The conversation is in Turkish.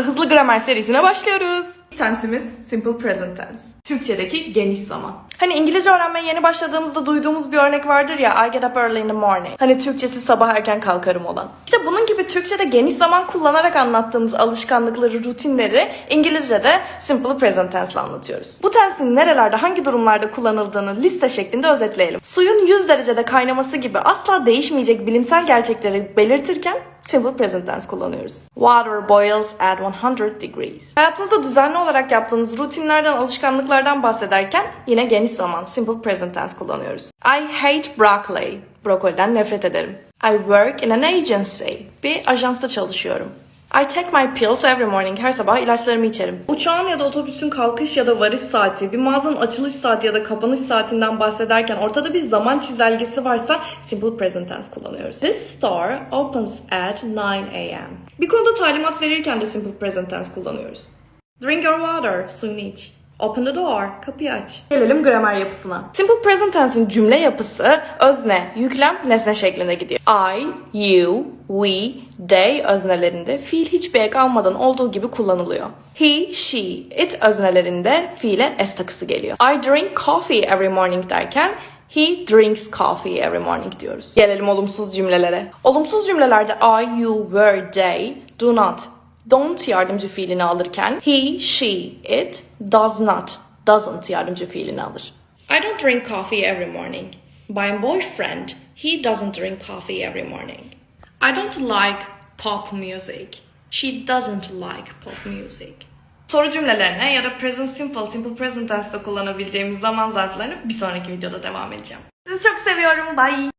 Hızlı gramer serisine başlıyoruz. Tensimiz simple present tense. Türkçedeki geniş zaman. Hani İngilizce öğrenmeye yeni başladığımızda duyduğumuz bir örnek vardır ya I get up early in the morning. Hani Türkçesi sabah erken kalkarım olan. İşte bunun gibi Türkçede geniş zaman kullanarak anlattığımız alışkanlıkları, rutinleri İngilizce'de simple present tense ile anlatıyoruz. Bu tensin nerelerde, hangi durumlarda kullanıldığını liste şeklinde özetleyelim. Suyun 100 derecede kaynaması gibi asla değişmeyecek bilimsel gerçekleri belirtirken simple present tense kullanıyoruz. Water boils at 100 degrees. Hayatınızda düzenli olarak yaptığınız rutinlerden, alışkanlıklardan bahsederken yine geniş zaman simple present tense kullanıyoruz. I hate broccoli. Brokoliden nefret ederim. I work in an agency. Bir ajansta çalışıyorum. I take my pills every morning. Her sabah ilaçlarımı içerim. Uçağın ya da otobüsün kalkış ya da varış saati, bir mağazanın açılış saati ya da kapanış saatinden bahsederken ortada bir zaman çizelgesi varsa simple present tense kullanıyoruz. This store opens at 9 a.m. Bir konuda talimat verirken de simple present tense kullanıyoruz. Drink your water, suyunu iç. Open the door, kapıyı aç. Gelelim gramer yapısına. Simple present tense'in cümle yapısı özne, yüklem, nesne şeklinde gidiyor. I, you, we, they öznelerinde fiil hiçbir ek almadan olduğu gibi kullanılıyor. He, she, it öznelerinde fiile s takısı geliyor. I drink coffee every morning derken He drinks coffee every morning diyoruz. Gelelim olumsuz cümlelere. Olumsuz cümlelerde I, you, were, they, do not, don't yardımcı fiilini alırken he, she, it does not, doesn't yardımcı fiilini alır. I don't drink coffee every morning. My boyfriend, he doesn't drink coffee every morning. I don't like pop music. She doesn't like pop music. Soru cümlelerine ya da present simple, simple present tense'de kullanabileceğimiz zaman zarflarını bir sonraki videoda devam edeceğim. Sizi çok seviyorum. Bye.